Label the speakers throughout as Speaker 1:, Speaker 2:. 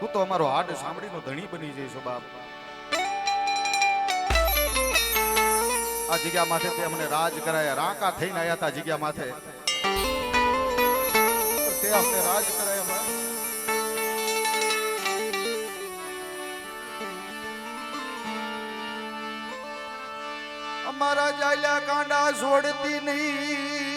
Speaker 1: તું તો અમારો હાડ સાંભળીનો ધણી બની જઈશ બાપ. આ જગ્યા માથે તે અમને રાજ કરાયા, રાકા થઈને આયા હતા જગ્યા માથે. તે અમને રાજ કરાયા અમારા જાયલા કાંડા છોડતી નહીં.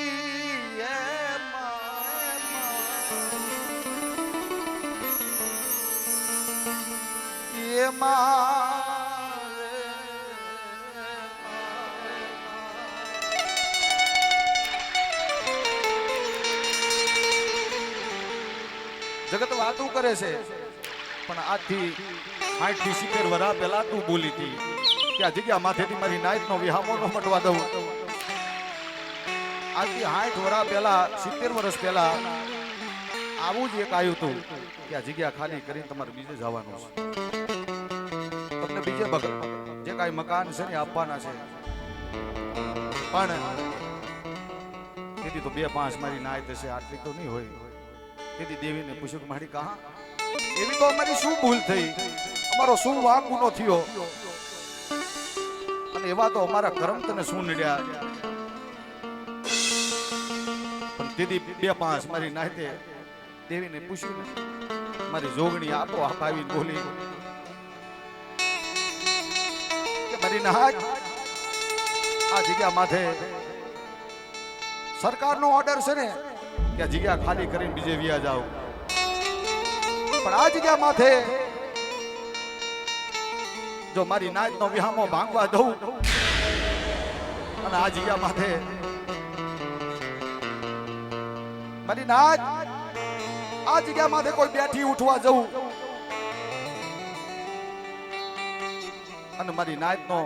Speaker 1: જગત વાતું કરે છે, પણ આજથી આઠથી સિત્તેર વર્ષ પહેલા તું બોલી હતી કે આ જગ્યા માથેથી મારી નાયત નો વિહામો નો મટવા દઉં. આજથી આઠ વરા પહેલા, સિત્તેર વર્ષ પહેલા આવું જ એક આવ્યું હતું કે આ જગ્યા ખાલી કરીને તમારે બીજે જવાનું છે. તમને બીજે બગલ જે કાંઈ મકાન છે ને આપવાના છે. પણ તેથી તો બે પાંચ મારી નાય થશે, આટલી તો નહીં હોય. તેથી દેવીને પૂછ્યું કે મારી કહા, એવી તો અમારી શું ભૂલ થઈ? અમારો શું વાંક ગુનો થયો? અને એવા તો અમારા કરમ તને શું નડ્યા? પણ દીદી બે પાંચ મારી નાહતે દેવીને પૂછ્યું મારી જોગણી આપો આપ આવીને બોલી. મારી નાહત આ જગ્યા માથે સરકારનો ઓર્ડર છે ને, કે જગ્યા ખાલી કરીને બીજે વ્યા જાઓ. પણ આ જગ્યા માથે જો મારી નાચ નો વિહામો ભાંગવા દઉં, અને આ જગ્યા માથે મારી નાચ આ જગ્યા માથે કોઈ બેઠી ઉઠવા જવું. અને મારી નાયત નો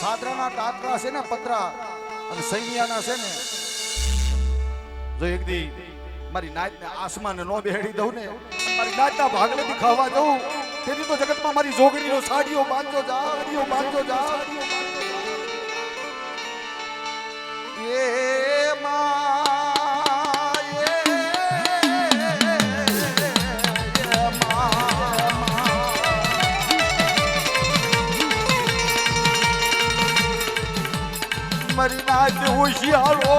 Speaker 1: સાદરાના ટાટરા છે ને, પતરા, અને સૈનિયાના છે ને, જો એક દી મારી નાચને આસમાને નો બેહડી દઉં ને મારી નાચના ભાગલેથી ખાવા જવું, તેથી તો જગતમાં મારી જોગણીનો સાડીઓ બાંધો જા, સાડીઓ બાંધો જા. એ મારી નાચ હોશિયારો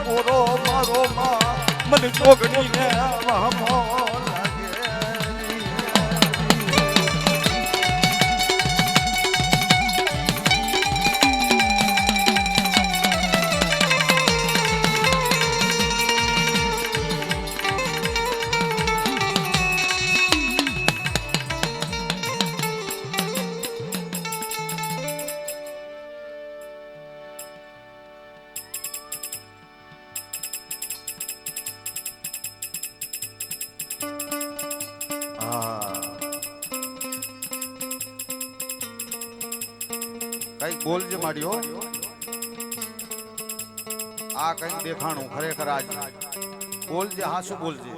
Speaker 1: પૂરો મારો માં મને જોગણીને વહમો. બોલજે માડ્યો આ કઈ દેખાણું ખરેખર આજ. બોલજે હાસુ બોલજે.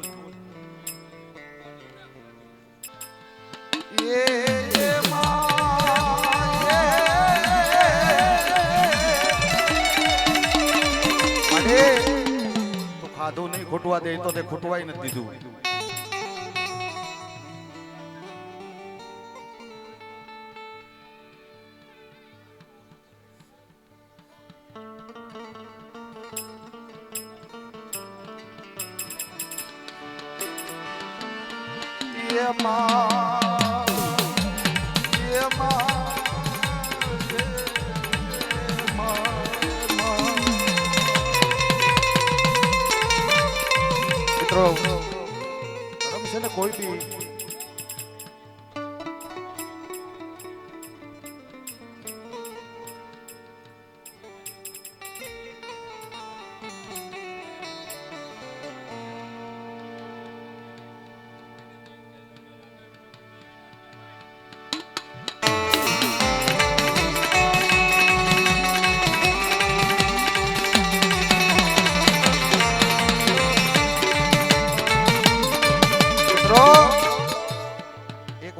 Speaker 1: એ માં, ખાધું નહીં ખૂટવા દે તો તે ખૂટવાય નથી દીધું. મિત્રો છે ને કોઈ બી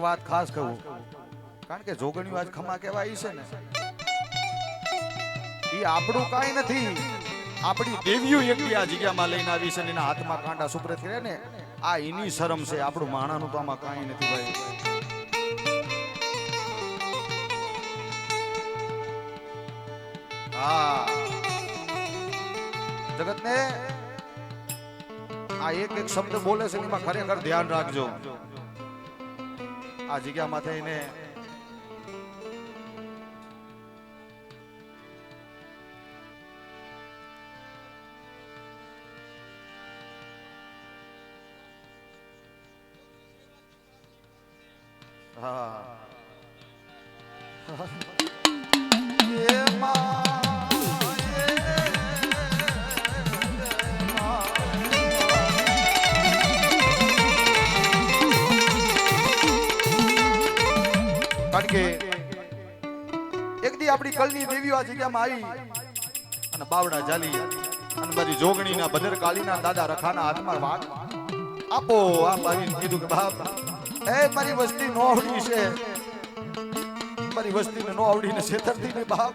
Speaker 1: વાત ખાસ કહું. કારણ કે જોગણી વાત ખમા કહેવાય છે ને. એ આપણું કાંઈ નથી. આપણી દેવીઓ એકલી આ જગ્યામાં લઈને આવી છે એના હાથમાં કાંટા સુપ્રત કરે ને, આ એની શરમ છે, આપણું માણાનું તો આમાં કાંઈ નથી ભાઈ. હા. જગતને આ એક એક શબ્દ બોલે છે એમાં ખરેખર ધ્યાન રાખજો. આ જગ્યામાં થઈને હા. કારણ કે એક દી આપણી કલની દેવીઓ આ જગ્યામાં આવી અને બાવડા જાલી અને બધી જોગણીના ભદર કાલીના દાદા રખાના હાથમાં વાત. આપો આ મારી કીધું કે બાપ, એ, મારી વસ્તી નો આવડી છે. મારી વસ્તીને નો આવડીને છેતરતી ને બાપ.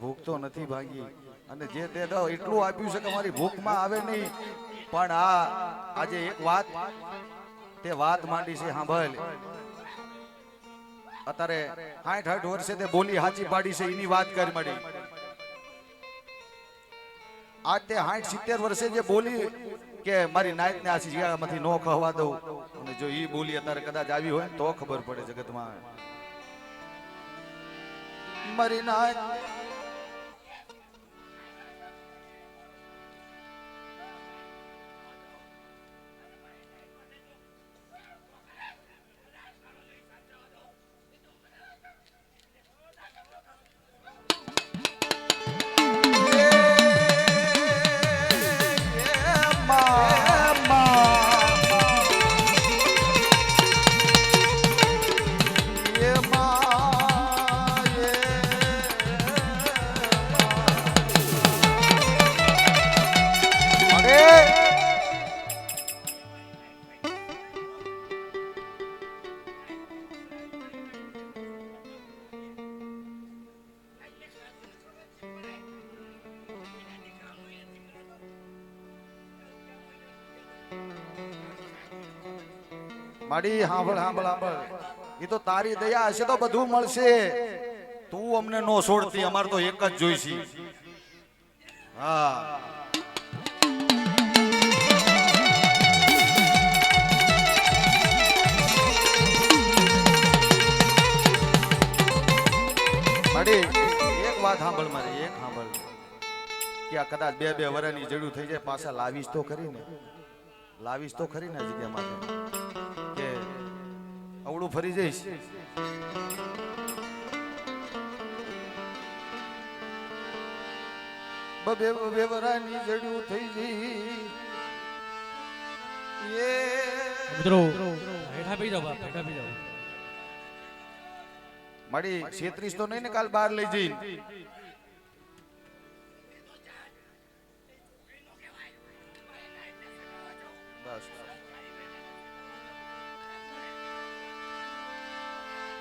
Speaker 1: ભૂખ તો નથી ભાગી. અને જે તે એટલું આપ્યું છે કે મારી ભૂખમાં આવે નહીં. પણ આ, આજે એક વાત, તે વાત માંડી છે, સાંભળ. અત્યારે સાઠ આઠ વર્ષે તે બોલી હાચી પાડી છે, એની વાત કરી મળી. આજ તે સાઠ સિત્તેર વર્ષે જે બોલી કે મારી નાયત ને આ જગ્યામાંથી નો કહવા દઉં. અને જો એ બોલી અત્યારે કદાચ આવી હોય, તો ખબર પડે જગતમાં. મારી નાયત માડી હાંભળ હાંભળ હાંભળ. એ તો તારી દયા હશે તો બધું મળશે. તું અમને નો છોડતી, અમારે તો એક જ જોઈશી. હા. માડી, એક વાત સાંભળ મારી, એક સાંભળ કે આ કદાચ બે બે વર્ષની જડું થઈ જાય, પાછા લાવીશ તો ખરી ને. લાવીશ તો ખરી ને જગ્યા માટે અવળું ફરી જઈશ. બબે બેવરાની જડ્યું થઈ ગઈ. એ
Speaker 2: મિત્રો હેઠા પી જાવ બાપ હેઠા પી જાવ
Speaker 1: મારી 36 તો નહીં ને કાલ બહાર લઈ જઈ. બસ.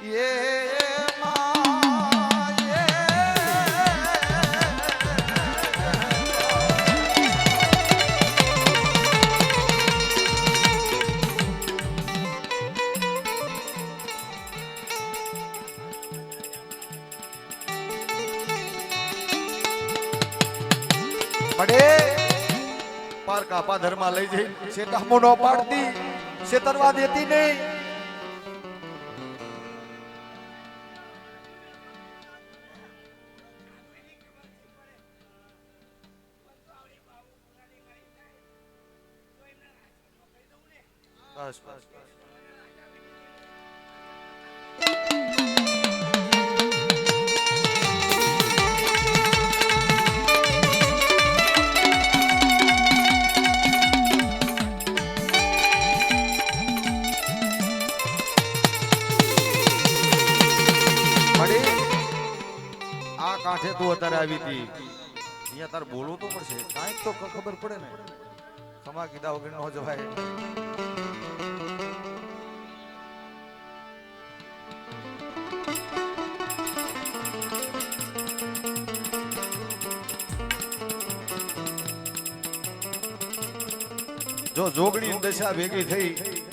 Speaker 1: પડે. પાર કાપા લઈ જઈ. શેતામો નો પાડતી. શેતરવા દેતી નહીં. કાંઠે તું અત્યારે આવી હતી. અહીંયા તારે બોલવું તો પડશે. કાંઈક તો ખબર પડે ને. ખમા કીધા વગર નો જવાય. જો જોગણી દશા ભેગી થઈ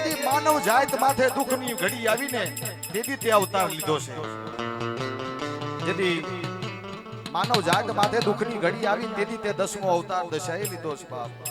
Speaker 1: જેથી માનવ જાત માથે દુઃખની ઘડી આવીને તેથી તે અવતાર લીધો છે. જેથી માનવ જાત માથે દુઃખની ઘડી આવી તેથી તે દસમો અવતાર દશાએ લીધો છે બાપ.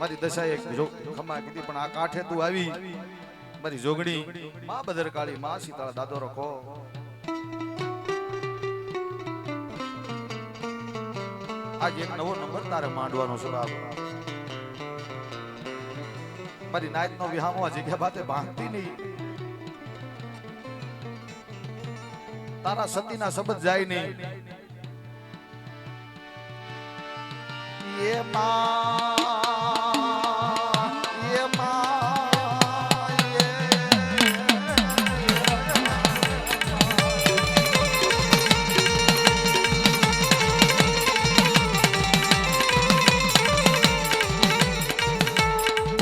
Speaker 1: મારી દશા એક ખમા કીધી, પણ આ કાંઠે તું આવી, મારી જોગણી. માં બદરકાળી, માં સીતાળા દાદો રખો. આજે એક નવો નંબર તારે માંડવાનો છે બાપ. મારી નાયત નો વિહામો જગ્યા બાતે ભાંગતી નહીં. તારા સતીના શબ્દ જાય નહીં. એ માં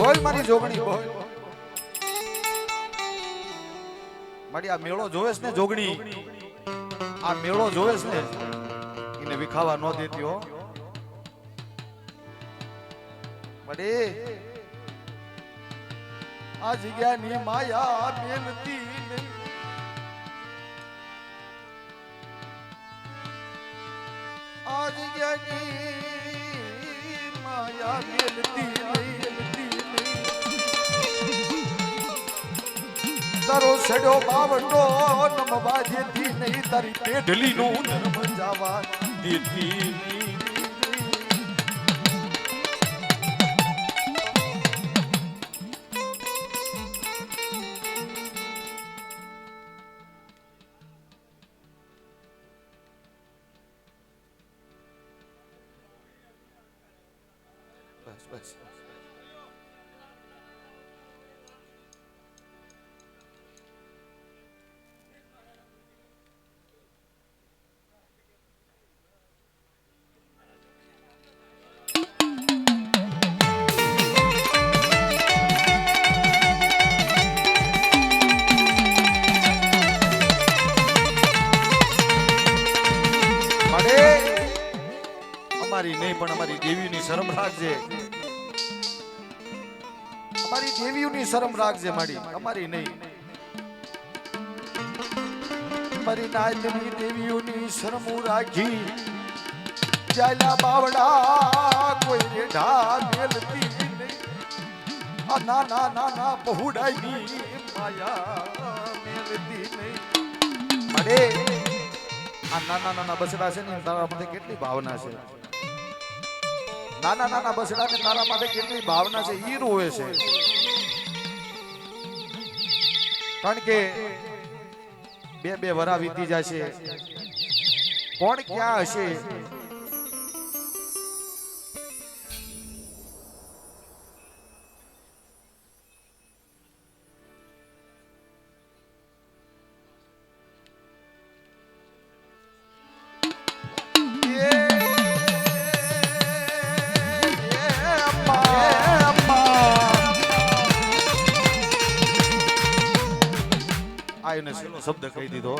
Speaker 1: બોલ મારી જોગણી મારી આ મેળો જોવેસ ને જોગણી? આ મેળો જોવેસ ને? એને વિખાવા ન દેતી હો. મડે આ જગ્યાની માયા મેલતી નહીં આ જગ્યાની માયા મેલતી નહીં તારો સડ્યો બાવડો નમવા જેથી નહીં તારી પેઢલી નું ધર્મ જાવા દેતી રાખજે મારી, અમારી નહીં. મારી નાયતની દેવીઓની શરમ રાખી ચાલ્યા બાવડા કોઈ રેઢા મેલતી ના ના ના ના, બહુડાઈની માયા મેલતી નહીં. આ નાના નાના બસડા છે કેટલી ભાવના છે? નાના નાના બસડા ને તારા માટે કેટલી ભાવના છે? ઈ રોવે છે. કારણ કે બે બે વરા વીતી જશે. કોણ ક્યાં હશે? શબ્દ કહી દીધો.